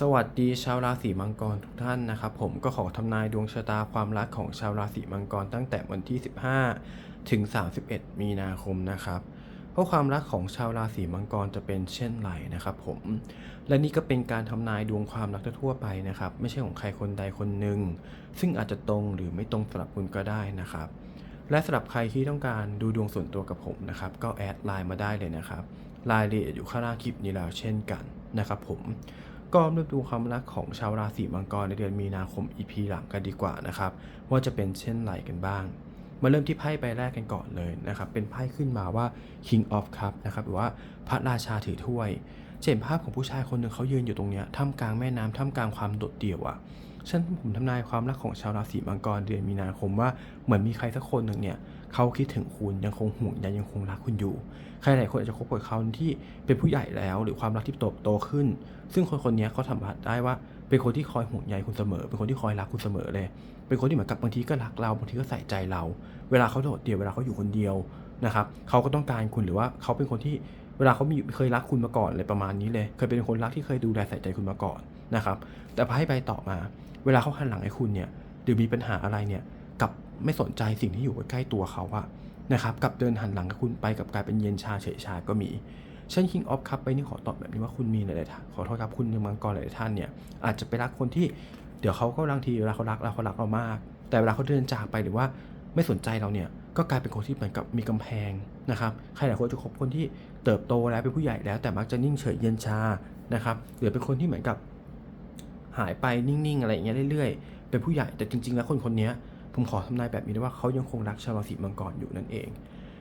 สวัสดีชาวราศีมังกรทุกท่านนะครับผมก็ขอทำนายดวงชะตาความรักของชาวราศีมังกรตั้งแต่วันที่ 15 ถึง 31 มีนาคมนะครับเพราะความรักของชาวราศีมังกรจะเป็นเช่นไรนะครับผมและนี่ก็เป็นการทำนายดวงความรักทั่วไปนะครับ ไม่ใช่ของใครคนใดคนหนึ่ง ซึ่งอาจจะตรงหรือไม่ตรงสำหรับคุณก็ได้นะครับ และสำหรับใครที่ต้องการดูดวงส่วนตัวกับผมนะครับก็แอดไลน์มาได้เลยนะครับรายละเอียดอยู่ข้างล่างคลิปนี้แล้วเช่นกันนะครับผม ก็มาดูความรักของชาวราศีมังกรในเดือนมีนาคม EP หลังกันดีกว่านะครับ ว่าจะเป็นเช่นไรกันบ้าง มาเริ่มที่ไพ่ใบแรกกันก่อนเลยนะครับ เป็นไพ่ขึ้นมาว่า King of Cup นะครับหรือว่าพระราชาถือถ้วยจะเห็นภาพของผู้ชายคนหนึ่งเขายืนอยู่ตรงเนี้ยท่ามกลางแม่น้ำท่ามกลางความโดดเดี่ยวอะ่ะฉันผมทำนายความรักของชาวราศีมังกรเดือนมีนาคมว่าเหมือนมีใครสักคนหนึ่งเนี่ย เขาคิดถึงคุณยังคงห่วงใยยังคงรักคุณอยู่ ใครหลายคนอาจจะคบกับเขาที่เป็นผู้ใหญ่แล้ว หรือความรักที่โตโตขึ้น ซึ่งคนคนนี้เขาสัมผัสได้ว่าเป็นคนที่คอยห่วงใยคุณเสมอ เป็นคนที่คอยรักคุณเสมอเลย เป็นคนที่เหมือนกับบางทีก็รักเราบางทีก็ใส่ใจเรา เวลาเขาโดดเดี่ยวเวลาเขาอยู่คนเดียวนะครับเขาก็ต้องการคุณหรือว่าเขาเป็นคนที่เวลาเขามีเคยรักคุณมาก่อนอะไรประมาณนี้เลย เคยเป็นคนรักที่เคยดูแลใส่ใจคุณมาก่อนนะครับ แต่พอให้ไปต่อมา เวลาเขาหันหลังให้คุณเนี่ยหรือมีปัญหาอะไรเนี่ย ไม่สนใจสิ่งที่อยู่ใกล้ตัวเขาอะนะครับกลับเดินหันหลังกับคุณไปกับกลายเป็นเย็นชาเฉยชาก็มีเช่น King of Cup ไปนี่ขอตอบแบบนี้ว่าคุณมีหลายๆท่านขอโทษครับคุณมังกรหลายท่านเนี่ยอาจจะไปรักคนที่เดี๋ยวเขาก็บางทีเวลาเขารักเราเขารักเรามาก แต่เวลาเขาเดินจากไปหรือว่าไม่สนใจเราเนี่ยก็กลายเป็นคนที่เหมือนกับมีกำแพงนะครับใครหลายคนจะคบคนที่เติบโตแล้วเป็นผู้ใหญ่แล้ว แต่มักจะนิ่งเฉยเย็นชานะครับหรือเป็นคนที่เหมือนกับหายไปนิ่งๆ อะไรอย่างเงี้ยเรื่อยๆ เป็นผู้ใหญ่แต่จริง ๆ แล้วคนคนนี้ ผมขอทำนายแบบนี้ได้ว่าเขายังคงรักชาวราศีมังกรอยู่นั่นเอง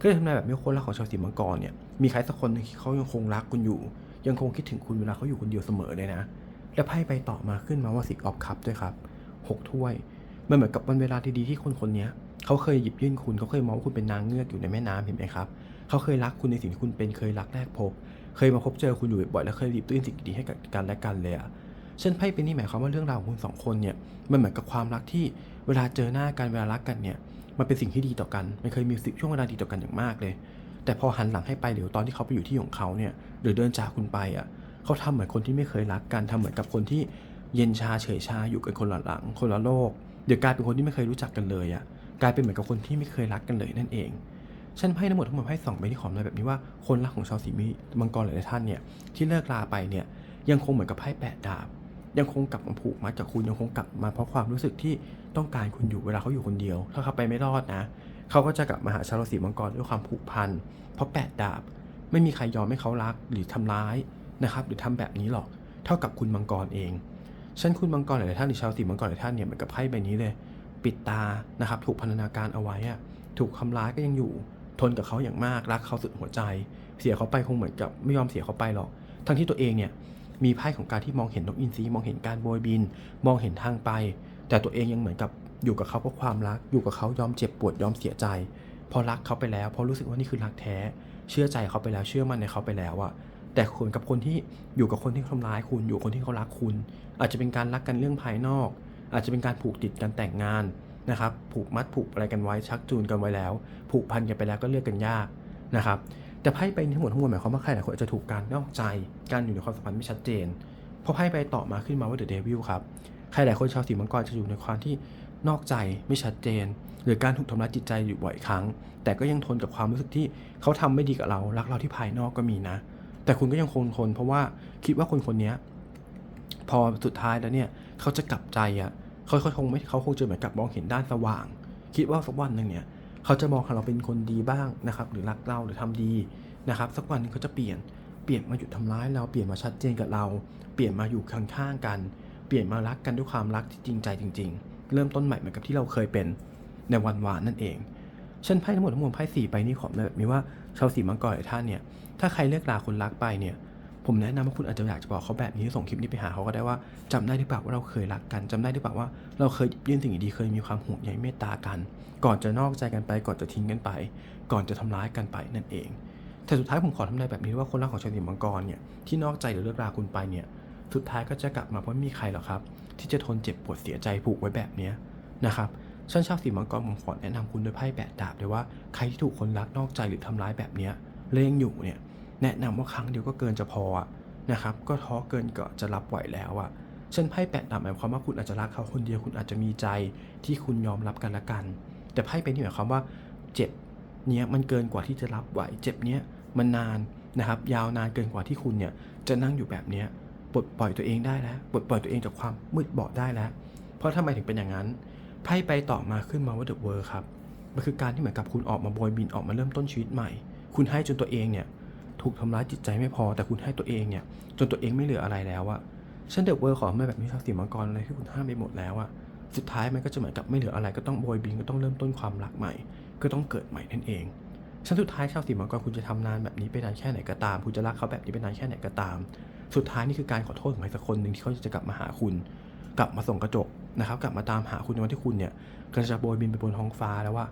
ก็เลยทำนายแบบนี้ว่คนรักของชาวราศีมังกรเนี่ยมีใครสักคนที่เขายังคงรักคุณอยู่ ยังคงคิดถึงคุณเวลาเขาอยู่คนเดียวเสมอเลยนะ และไพ่ไปต่อมาขึ้นมาว่าสิกออฟคัพด้วยครับหกถ้วย มันเหมือนกับวันเวลาดีๆที่คนคนนี้เขาเคยหยิบยื่นคุณเขาเคยมองว่าคุณเป็นนางเงือกอยู่ในแม่น้ำเห็นไหมครับเขาเคยรักคุณในสิ่งที่คุณเป็นเคยรักแรกพบ เคยมาพบเจอคุณอยู่บ่อยๆและเคยหยิบยื่นสิ่งดีๆให้กับกันและกันเลยอะ เช่นไพ่เป็นนี่หมายความว่าเรื่องราวของคุณสองคนเนี่ยมันเหมือนกับความรักที่เวลาเจอหน้ากันเวลารักกันเนี่ยมันเป็นสิ่งที่ดีต่อกัน มันเคยมีสิ่งช่วงเวลาดีต่อกันอย่างมากเลย แต่พอหันหลังให้ไปหรือตอนที่เขาไปอยู่ที่ของเขาเนี่ยหรือเดินจากคุณไปอะเขาทำเหมือนคนที่ไม่เคยรักกันทำเหมือนกับคนที่เย็นชาเฉยชาอยู่กันคนละหลัง คนละโลก เดี๋ยวกลายเป็นคนที่ไม่เคยรู้จักกันเลยอะกลายเป็นเหมือนกับคนที่ไม่เคยรักกันเลยนั่นเองฉันไพ่ทั้งหมดทั้งหมดไพ่สองใบที่ขอมาแบบนี้ว่าคนรักของชาวสีมีมังกรหลายท่านเนี่ยที่เลิกลาไปเนี่ยยังคงเหมือนกับไพ่แปดดาบ ยังคงกลับมาผูกมัดกับคุณยังคงกลับมาเพราะความรู้สึกที่ต้องการคุณอยู่เวลาเขาอยู่คนเดียว ถ้าเขาไปไม่รอดนะ เขาก็จะกลับมาหาชาวราศีมังกรด้วยความผูกพัน เพราะแปดดาบ ไม่มีใครยอมให้เขารักหรือทำร้ายนะครับ หรือทำแบบนี้หรอกเท่ากับคุณมังกรเองฉันคุณมังกรหลายท่านหรือชาวราศีมังกรหลายท่านเนี่ยเหมือนกับไพ่ใบนี้เลย ปิดตานะครับ ถูกพันธนาการเอาไว้อะถูกทำร้ายก็ยังอยู่ ทนกับเขาอย่างมากรักเขาสุดหัวใจ เสียเขาไปคงเหมือนกับไม่ยอมเสียเขาไปหรอก ทั้งที่ตัวเองเนี่ย มีไพ่ของการที่มองเห็นนกอินทรีมองเห็นการโบยบิน มองเห็นทางไป แต่ตัวเองยังเหมือนกับอยู่กับเขาเพราะความรัก อยู่กับเขายอมเจ็บปวดยอมเสียใจ พอรักเขาไปแล้ว พอรู้สึกว่านี่คือรักแท้ เชื่อใจเขาไปแล้วเชื่อมั่นในเขาไปแล้วอะแต่คนกับคนที่อยู่กับคนที่ทำร้ายคุณ อยู่คนที่เขารักคุณ อาจจะเป็นการรักกันเรื่องภายนอก อาจจะเป็นการผูกติดกันแต่งงานนะครับ ผูกมัดผูกอะไรกันไว้ชักจูนกันไว้แล้ว ผูกพันกันไปแล้วก็เลือกกันยากนะครับ แต่ไพ่ไปทั้งหมดทั้งมวลหมายความว่าใครหลายคนอาจจะถูกการนอกใจ การอยู่ในความสัมพันธ์ไม่ชัดเจนพอไพ่ไปต่อมาขึ้นมาว่าเดอะเดวิลครับ ใครหลายคนชาวสีมังกรจะอยู่ในความที่นอกใจไม่ชัดเจน หรือการถูกทำร้ายจิตใจอยู่บ่อยครั้ง แต่ก็ยังทนกับความรู้สึกที่เขาทำไม่ดีกับเรา รักเราที่ภายนอกก็มีนะ แต่คุณก็ยังคงทน เพราะว่าคิดว่าคนคนนี้พอสุดท้ายแล้วเนี่ยเขาจะกลับใจอะเขาเขาคงไม่เขาคงจะเหมือนกับมองเห็นด้านสว่าง คิดว่าสักวันหนึ่งเนี่ย เขาจะมองเราเป็นคนดีบ้างนะครับหรือรักเราหรือทำดีนะครับสักวันนึงเขาจะเปลี่ยนเปลี่ยนมาหยุดทำร้ายเราเปลี่ยนมาชัดเจนกับเรา เปลี่ยนมาอยู่ข้างๆกัน เปลี่ยนมารักกันด้วยความรักที่จริงใจจริง ๆ เริ่มต้นใหม่เหมือนกับที่เราเคยเป็นในวันวานนั่นเองฉันไพ่ทั้งหมดทั้งมวลไพ่สี่ใบนี้ขอแบบนี้ว่าชาวสีมังกรหลายท่านเนี่ยถ้าใครเลิกลาคนรักไปเนี่ย ผมแนะนำว่าคุณอาจจะอยากจะบอกเขาแบบนี้ส่งคลิปนี้ไปหาเขาก็ได้ว่าจำได้หรือเปล่าว่าเราเคยรักกันจำได้หรือเปล่าว่าเราเคยยื่นสิ่งดีๆเคยมีความห่วงใยเมตตากัน ก่อนจะนอกใจกันไป ก่อนจะทิ้งกันไป ก่อนจะทำร้ายกันไปนั่นเอง แต่สุดท้ายผมขอทำนายแบบนี้ว่าคนรักของชาวสีมังกรเนี่ยที่นอกใจหรือเลิกราคุณไปเนี่ยสุดท้ายก็จะกลับมาเพราะมีใครหรอครับ ที่จะทนเจ็บปวดเสียใจผูกไว้แบบนี้นะครับฉันชาวสีมังกรผมขอแนะนำคุณด้วยไพ่แปดดาบเลยว่าใครที่ถูกคนรักนอกใจหรือทำร้ายแบบนี้ยแล้ยงอยู่เนี่ย แนะนำว่าครั้งเดียวก็เกินจะพอนะครับก็ท้อเกินกว่าจะรับไหวแล้วอะเช่นไพ่แปดดาบหมายความว่าคุณอาจจะรักเขาคนเดียวคุณอาจจะมีใจที่คุณยอมรับกันละกัน แต่ไพ่เป็นที่หมายความว่าเจ็บเนี้ยมันเกินกว่าที่จะรับไหว เจ็บเนี้ยมันนานนะครับยาวนานเกินกว่าที่คุณเนี่ยจะนั่งอยู่แบบเนี้ยปลดปล่อยตัวเองได้แล้วปลดปล่อยตัวเองจากความมืดบอดได้แล้ว เพราะทำไมถึงเป็นอย่างนั้นไพ่ไปต่อมาขึ้นมาว่าเดอะเวิร์ครับมันคือการที่เหมือนกับคุณออกมาโบยบินออกมาเริ่มต้นชีวิตใหม่ คุณให้จนตัวเองเนี่ย ถูกทำร้ายจิตใจไม่พอแต่คุณให้ตัวเองเนี่ย จนตัวเองไม่เหลืออะไรแล้วอะฉันเดอะเวิร์ขอไม่แบบนี้ชาวสีมังกรอะไรที่คุณห้ามไปหมดแล้วอะสุดท้ายมันก็จะเหมือนกับไม่เหลืออะไรก็ต้องโบยบินก็ต้องเริ่มต้นความรักใหม่ ก็ต้องเกิดใหม่นั่นเองฉันสุดท้ายชาวสีมังกรคุณจะทำนานแบบนี้ไปนานแค่ไหนก็ตาม คุณจะรักเขาแบบนี้ไปนานแค่ไหนก็ตาม สุดท้ายนี่คือการขอโทษของใครสักคนหนึ่งที่เขาจะกลับมาหาคุณ กลับมาส่งกระจกนะครับ กลับมาตามหาคุณในวันที่คุณเนี่ยกำลังจะโบยบินไปบนท้องฟ้าแล้วว่า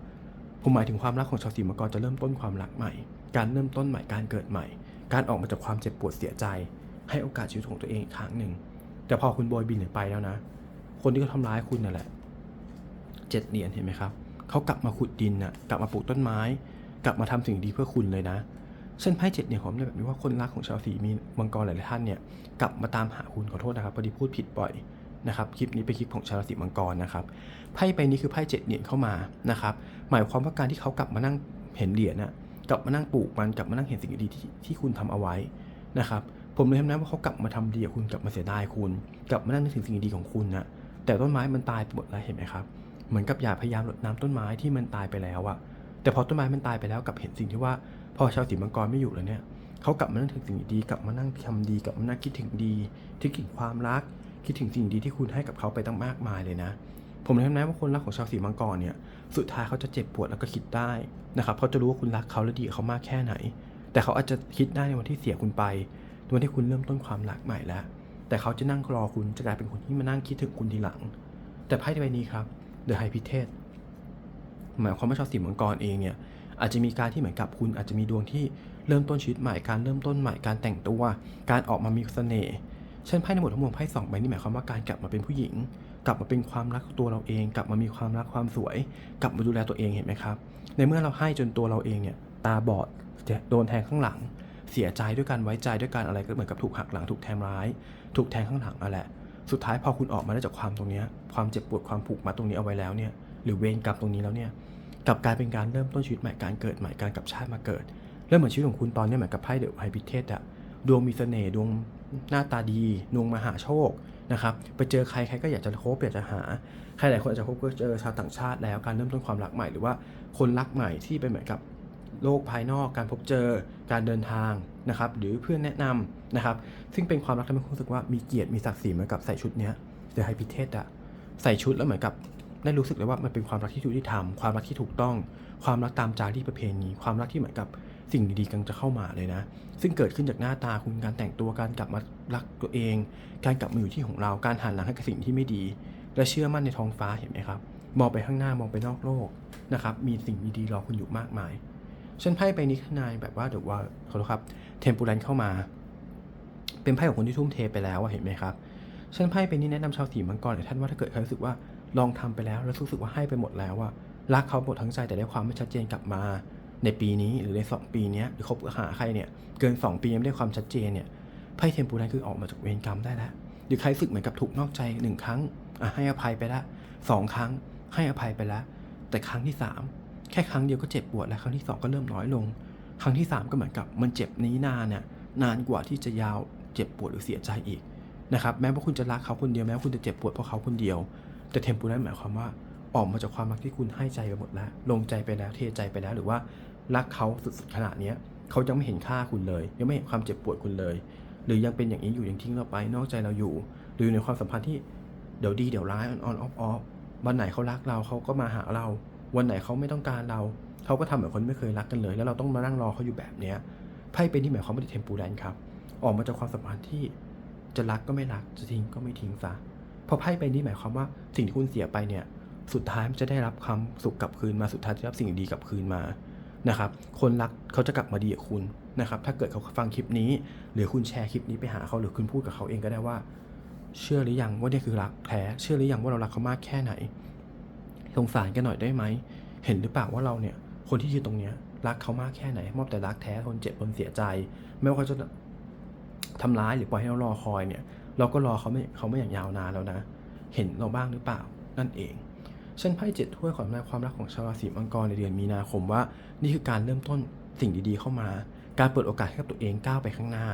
ผมหมายถึงความรักของชาวสีมังกรจะเริ่มต้นความรักใหม่ การเริ่มต้นใหม่การเกิดใหม่ การออกมาจากความเจ็บปวดเสียใจ ให้โอกาสชีวิตของตัวเองอีกครั้งหนึ่ง แต่พอคุณโบยบินไปแล้วนะ คนที่เขาทำร้ายคุณนั่นแหละเจ็ดเหรียญเห็นไหมครับเขากลับมาขุดดินน่ะกลับมาปลูกต้นไม้ กลับมาทำสิ่งดีเพื่อคุณเลยนะเส้นไพ่เจ็ดเหรียผมเนี่ยแบบนี้ว่าคนรักของชาวสีมีมังกรหลายท่านเนี่ยกลับมาตามหาคุณขอโทษนะครับพอดีพูดผิดบ่อย นะครับคลิปนี้เป็นคลิปของชาวราศีมังกรนะครับไพ่ใบนี้คือไพ่เจ็ดเหรียญเข้ามานะครับหมายความว่าการที่เขากลับมานั่งเห็นเหรียญน่ะกลับมานั่งปลูกมันกลับมานั่งเห็นสิ่งดีที่ที่คุณทำเอาไว้นะครับผมเลยทำนะว่าเขากลับมาทำดีกับคุณกลับมาเสียดายคุณ กลับมานั่งนึกถึงสิ่งดีของคุณนะแต่ต้นไม้มันตายไปหมดแล้วเห็นไหมครับเหมือนกับอย่าพยายามรดน้ำต้นไม้ที่มันตายไปแล้วอะแต่พอต้นไม้มันตายไปแล้วกลับเห็นสิ่งที่ว่า พอชาวสีมังกรไม่อยู่แล้วเนี่ยเขากลับมานั่งถึงสิ่งดีกลับมานั่งทำดีกลับมานั่งคิดถึงดีคิดถึงความรัก คิดถึงสิ่งดีที่คุณให้กับเขาไปตั้งมากมายเลยนะ ผมเลยทำนะว่าคนรักของชาวสีมังกรเนี่ย สุดท้ายเขาจะเจ็บปวดแล้วก็คิดได้นะครับเขาจะรู้ว่าคุณรักเขาและดีกับเขามากแค่ไหน แต่เขาอาจจะคิดได้ในวันที่เสียคุณไปในวันที่คุณเริ่มต้นความรักใหม่แล้ว แต่เขาจะนั่งรอคุณจะกลายเป็นคนที่มานั่งคิดถึงคุณทีหลัง แต่ไพ่ใบนี้ครับ The High p i t e หมายความว่าชาวสีมังกรเองเนี่ยอาจจะมีการที่เหมือนกับคุณอาจจะมีดวงที่เริ่มต้นชีวิตใหม่การเริ่มต้นใหม่การแต่งตัว การออกมามีเสน่ห์ เช่นไพ่ในหมวดทั้งมวลไพ่สองใบนี่หมายความว่าการกลับมาเป็นผู้หญิง กลับมาเป็นความรักตัวเราเอง กลับมามีความรักความสวย กลับมาดูแลตัวเองเห็นไหมครับ ในเมื่อเราให้จนตัวเราเองเนี่ยตาบอดโดนแทงข้างหลัง เสียใจด้วยการไว้ใจด้วยการอะไรก็เหมือนกับถูกหักหลังถูกแทงร้าย ถูกแทงข้างหลังนั่นแหละสุดท้ายพอคุณออกมาได้จากความตรงนี้ความเจ็บปวดความผูกมัดตรงนี้เอาไว้แล้วเนี่ยหรือเวรกรรมตรงนี้แล้วเนี่ยกลับกลายเป็นการเริ่มต้นชีวิตใหม่การเกิดใหม่การกลับชาติมาเกิดเริ่มเหมือนชีวิตของคุณตอนนี้เหมือนกับไพ่เดอะไฮพิเทสอะ ดวงมีเสน่ห์ดวงหน้าตาดีดวงมหาโชคนะครับไปเจอใครใครก็อยากจะคบอยากจะหาใครหลายคนอาจจะคบเจอชาวต่างชาติแล้วการเริ่มต้นความรักใหม่หรือว่าคนรักใหม่ที่เป็นเหมือนกับโลกภายนอกการพบเจอการเดินทางนะครับหรือเพื่อนแนะนำนะครับซึ่งเป็นความรักที่มันรู้สึกว่ามีเกียรติมีศักดิ์ศรีเหมือนกับใส่ชุดเนี้ยเดอะไฮพิเทสอะใส่ชุดแล้วเหมือนกับได้รู้สึกเลยว่ามันเป็นความรักที่ยุติธรรมความรักที่ถูกต้อง ความรักตามจารีตประเพณี ความรักที่เหมือนกับ สิ่งดีๆกำลังจะเข้ามาเลยนะ ซึ่งเกิดขึ้นจากหน้าตาคุณการแต่งตัวการกลับมารักตัวเอง การกลับมาอยู่ที่ของเราการหันหลังให้กับสิ่งที่ไม่ดี และเชื่อมั่นในท้องฟ้าเห็นไหมครับมองไปข้างหน้ามองไปนอกโลกนะครับมีสิ่งดีๆรอคุณอยู่มากมายฉันไพ่ใบนี้ข้างในแบบว่าเดี๋ยวว่าขอโทษครับเทมปูรันเข้ามา เป็นไพ่ของคนที่ทุ่มเทไปแล้วเห็นไหมครับฉันไพ่ใบนี้แนะนำชาวสีมังกรหลายท่านว่าถ้าเกิดใครรู้สึกว่าลองทำไปแล้วแล้วรู้สึกว่าให้ไปหมดแล้วว่ารักเขาหมดทั้งใจแต่ได้ความไม่ชัดเจนกลับมา ในปีนี้หรือใน 2 ปีนี้หรือคบหาใครเนี่ยเกิน 2 ปียังไม่ได้ความชัดเจนเนี่ยไพ่เทมปูรันคือออกมาจากเวรกรรมได้แล้วหรือใครสึกเหมือนกับถูกนอกใจหนึ่งครั้งให้อภัยไปแล้วสองครั้งให้อภัยไปแล้วแต่ครั้งที่สามแค่ครั้งเดียวก็เจ็บปวดแล้วครั้งที่สองก็เริ่มน้อยลง ครั้งที่สามก็เหมือนกับมันเจ็บนี้นานเนี่ยนานกว่าที่จะยาวเจ็บปวดหรือเสียใจอีกนะครับแม้ว่าคุณจะรักเขาคนเดียวแม้ว่าคุณจะเจ็บปวดเพราะเขาคนเดียว แต่เทมปูรันหมายความว่า ออกมาจากความรักที่คุณให้ใจไปหมดแล้ว ลงใจไปแล้วเทใจไปแล้วหรือว่ารักเขาสุดๆขนาดนี้เขายังไม่เห็นค่าคุณเลย ยังไม่เห็นความเจ็บปวดคุณเลย หรือยังเป็นอย่างนี้อยู่ยังทิ้งเราไปนอกใจเราอยู่ หรือในความสัมพันธ์ที่เดี๋ยวดีเดี๋ยวร้ายออนออนออฟออฟวันไหนเขารักเราเขาก็มาหาเรา วันไหนเขาไม่ต้องการเรา เขาก็ทำเหมือนคนไม่เคยรักกันเลย แล้วเราต้องมานั่งรอเขาอยู่แบบเนี้ยไพ่เป็นที่หมายความว่าเทมปูรันครับออกมาจากความสัมพันธ์ที่จะรักก็ไม่รักจะทิ้งก็ไม่ทิ้งซะเพราะไพ่ใบนี้หมายความว่าสิ่งที่คุณเสียไปเนี่ย สุดท้ายมันจะได้รับความสุขกลับคืนมาสุดท้ายจะได้รับสิ่งดีกลับคืนมานะครับ คนรักเขาจะกลับมาดีกับคุณนะครับ ถ้าเกิดเขาฟังคลิปนี้ หรือคุณแชร์คลิปนี้ไปหาเขาหรือคุณพูดกับเขาเองก็ได้ว่า เชื่อหรือยังว่านี่คือรักแท้เชื่อหรือยังว่าเรารักเขามากแค่ไหนสงสารกันหน่อยได้ไหมเห็นหรือเปล่าว่าเราเนี่ยคนที่อยืนตรงเนี้ยรักเขามากแค่ไหน มอบแต่รักแท้ทนเจ็บทนเสียใจ ไม่ว่าเขาจะทำร้ายหรือปล่อยให้เรารอคอยเนี่ย เราก็รอเขาไม่เขาไม่อย่างยาวนานแล้วนะ เห็นเราบ้างหรือเปล่านั่นเอง ฉันไพ่เจ็ดถ้วยขอทำนายความรักของชาวราศีมังกรในเดือนมีนาคมว่า นี่คือการเริ่มต้นสิ่งดีๆเข้ามา การเปิดโอกาสให้กับตัวเองก้าวไปข้างหน้า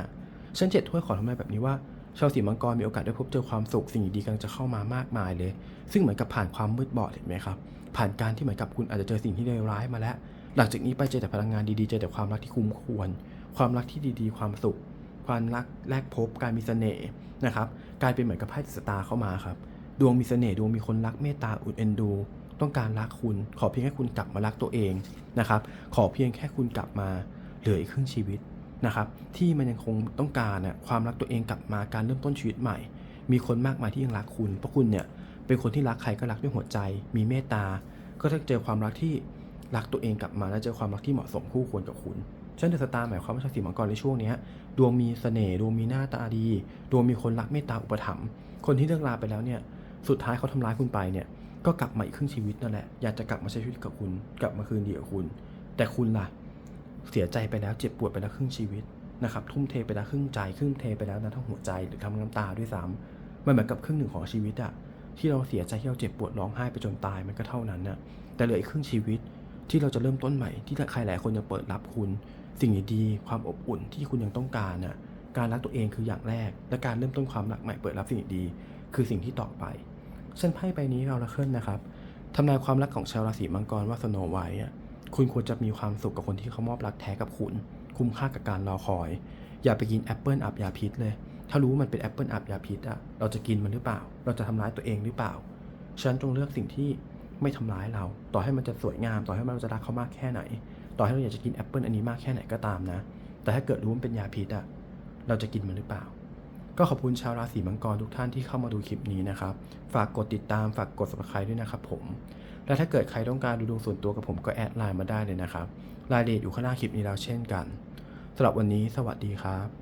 ฉันเจ็ดถ้วยขอทำนายแบบนี้ว่าชาวราศีมังกรมีโอกาสได้พบเจอความสุขสิ่งดีๆกำลังจะเข้ามามากมายเลย ซึ่งเหมือนกับผ่านความมืดบอดเห็นไหมครับ ผ่านการที่เหมือนกับคุณอาจจะเจอสิ่งที่เลวร้ายมาแล้ว หลังจากนี้ไปเจอแต่พลังงานดีๆเจอแต่ความรักที่คุ้มควร ความรักที่ดีๆ ความสุข ความรักแลกพบ การมีเสน่ห์นะครับกลายเป็นเหมือนกับไพ่สตาร์เข้ามาครับ ดวงมีเสน่ห์ดวงมีคนรักเมตตาอุดเอ็นดู ต้องการรักคุณ ขอเพียงแค่คุณกลับมารักตัวเองนะครับ ขอเพียงแค่คุณกลับมาเหลืออีกครึ่งชีวิตนะครับ ที่มันยังคงต้องการน่ะความรักตัวเองกลับมาการเริ่มต้นชีวิตใหม่ มีคนมากมายที่ยังรักคุณ เพราะคุณเนี่ยเป็นคนที่รักใครก็รักด้วยหัวใจ มีเมตตา ก็จะเจอความรักที่รักตัวเองกลับมา และเจอความรักที่เหมาะสมคู่ควรกับคุณฉันเดอะสตาร์หมายความว่าชาวสีมังกรในช่วงนี้ดวงมีเสน่ห์ดวงมีหน้าตาดี ดวงมีคนรักเมตตาอุปถัมภ์คนที่เลิกลาไปแล้วเนี่ย สุดท้ายเขาทำร้ายคุณไปเนี่ย ก็กลับมาอีกครึ่งชีวิตนั่นแหละ อยากจะกลับมาใช้ชีวิตกับคุณ กลับมาคืนดีกับคุณ แต่คุณล่ะ เสียใจไปแล้ว เจ็บปวดไปแล้วครึ่งชีวิตนะครับ ทุ่มเทไปแล้วครึ่งใจ ครึ่งเทไปแล้วนะทั้งหัวใจหรือทำน้ำตาด้วยซ้ำมันเหมือนกับครึ่งหนึ่งของชีวิตอะที่เราเสียใจที่เราเจ็บปวดร้องไห้ไปจนตายมันก็เท่านั้นน่ะแต่เหลืออีกครึ่งชีวิตที่เราจะเริ่มต้นใหม่ที่ใครหลายคนยังเปิดรับคุณ สิ่งดีๆความอบอุ่นที่คุณยังต้องการน่ะการรักตัวเองคืออย่างแรก และการเริ่มต้นความรักใหม่เปิดรับสิ่งดีคือสิ่งที่ต่อไป เส้นไพ่ใบนี้เราละเคลื่อนนะครับทำนายความรักของชาวราศีมังกรว่าสโนไวท์คุณควรจะมีความสุขกับคนที่เขามอบรักแท้กับคุณ คุ้มค่ากับการรอคอย อย่าไปกินแอปเปิลอับยาพิษเลย ถ้ารู้มันเป็นแอปเปิลอับยาพิษอะเราจะกินมันหรือเปล่า เราจะทำร้ายตัวเองหรือเปล่าฉะนันจงเลือกสิ่งที่ไม่ทำร้ายเรา ต่อให้มันจะสวยงาม ต่อให้เราจะรักเขามากแค่ไหน ต่อให้เราอยากจะกินแอปเปิลอันนี้มากแค่ไหนก็ตามนะ แต่ถ้าเกิดรู้มันเป็นยาพิษอะเราจะกินมันหรือเปล่า ก็ขอบคุณชาวราศีมังกรทุกท่านที่เข้ามาดูคลิปนี้นะครับ ฝากกดติดตามฝากกด subscribe ด้วยนะครับผม และถ้าเกิดใครต้องการดูดวงส่วนตัวกับผมก็แอดไลน์มาได้เลยนะครับรายละเอียดอยู่ข้างหน้าคลิปนี้แล้วเช่นกันสำหรับวันนี้สวัสดีครับ